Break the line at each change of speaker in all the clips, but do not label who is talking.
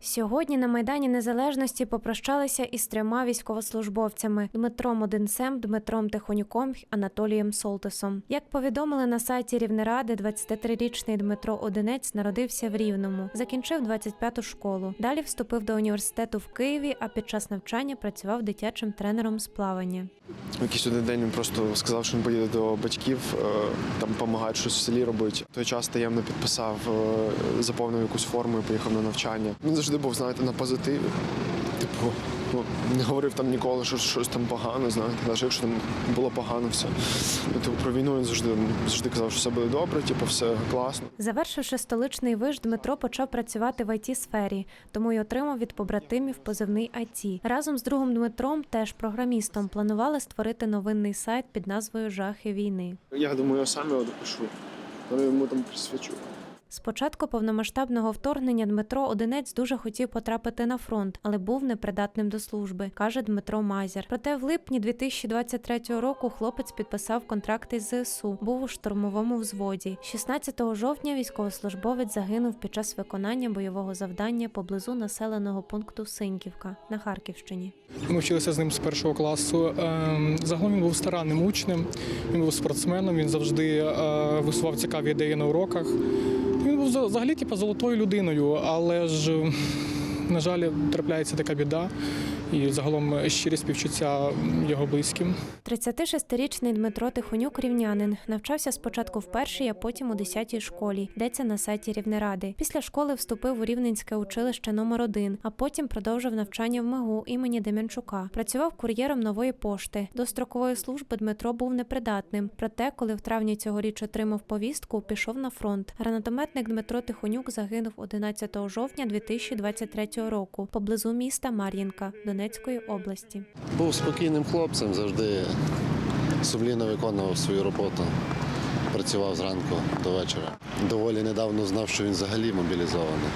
Сьогодні на Майдані Незалежності попрощалися із трьома військовослужбовцями Дмитром Одинцем, Дмитром Тихонюком Анатолієм Солтисом. Як повідомили на сайті Рівнеради, 23-річний Дмитро Одинець народився в Рівному, закінчив 25-ту школу. Далі вступив до університету в Києві, а під час навчання працював дитячим тренером з плавання.
Якийсь один день він просто сказав, що він поїде до батьків, е, там допомагають щось в селі робити. В той час таємно підписав, е, заповнив якусь форму і поїхав на навчання. Завжди був, знаєте, на позитиві. Типу, ну, не говорив там ніколи, що щось там погано, знаєте, навіть якщо там було погано все. Ну, типу, про війну він завжди, завжди казав, що все буде добре, типу, все класно.
Завершивши столичний виш, Дмитро почав працювати в it сфері, тому й отримав від побратимів позивний IT. Разом з другом Дмитром, теж програмістом, планували створити новинний сайт під назвою Жахи війни.
Я думаю, я сам його допишу, але йому там присвячу.
З початку повномасштабного вторгнення Дмитро Одинець дуже хотів потрапити на фронт, але був непридатним до служби, каже Дмитро Мазір. Проте в липні 2023 року хлопець підписав контракт із ЗСУ, був у штурмовому взводі. 16 жовтня військовослужбовець загинув під час виконання бойового завдання поблизу населеного пункту Синьківка на Харківщині.
Ми вчилися з ним з першого класу. Ем, Загалом він був старанним учнем, він був спортсменом, він завжди е, висував цікаві ідеї на уроках. Він був за- взагалі типу, золотою людиною, але ж, на жаль, трапляється така біда. І загалом щирі співчуття його близьким.
36-річний Дмитро Тихонюк рівнянин навчався спочатку в першій, а потім у 10-й школі. Йдеться на сайті Рівнеради. Після школи вступив у Рівненське училище номер 1 а потім продовжив навчання в МИГУ імені Дем'янчука. Працював кур'єром нової пошти. До строкової служби Дмитро був непридатним. Проте, коли в травні цьогоріч отримав повістку, пішов на фронт. Гранатометник Дмитро Тихонюк загинув 11 жовтня 2023 року поблизу міста Мар'їнка Донецької області.
Був спокійним хлопцем, завжди сумлінно виконував свою роботу. Працював зранку до вечора. Доволі недавно знав, що він взагалі мобілізований.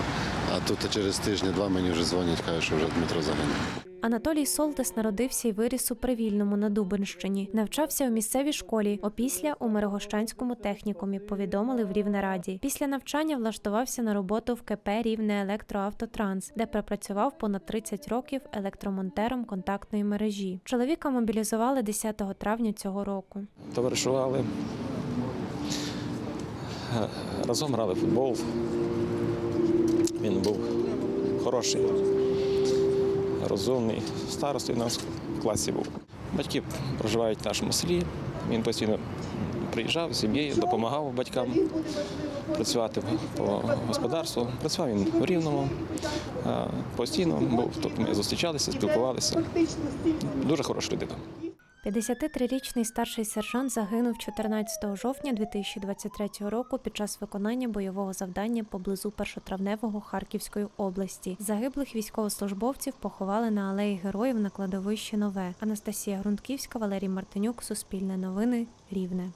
А тут через тижні-два мені вже дзвонять, кажуть, що вже Дмитро загинув.
Анатолій Солтес народився і виріс у Привільному на Дубенщині. Навчався у місцевій школі, опісля у Мирогощанському технікумі, повідомили в Рівнераді. Після навчання влаштувався на роботу в КП Рівне Електроавтотранс, де пропрацював понад 30 років електромонтером контактної мережі. Чоловіка мобілізували 10 травня цього року.
товаришували. Разом грали в футбол. Він був хороший, розумний. Старостою нас в класі був. Батьки проживають в нашому селі. Він постійно приїжджав з сім'єю, допомагав батькам працювати по господарству. Працював він в Рівному. Постійно був, тобто ми зустрічалися, спілкувалися. Дуже хороша людина.
53-річний старший сержант загинув 14 жовтня 2023 року під час виконання бойового завдання поблизу першотравневого Харківської області. Загиблих військовослужбовців поховали на алеї героїв на кладовищі Нове. Анастасія Грунтківська, Валерій Мартинюк, Суспільне новини, Рівне.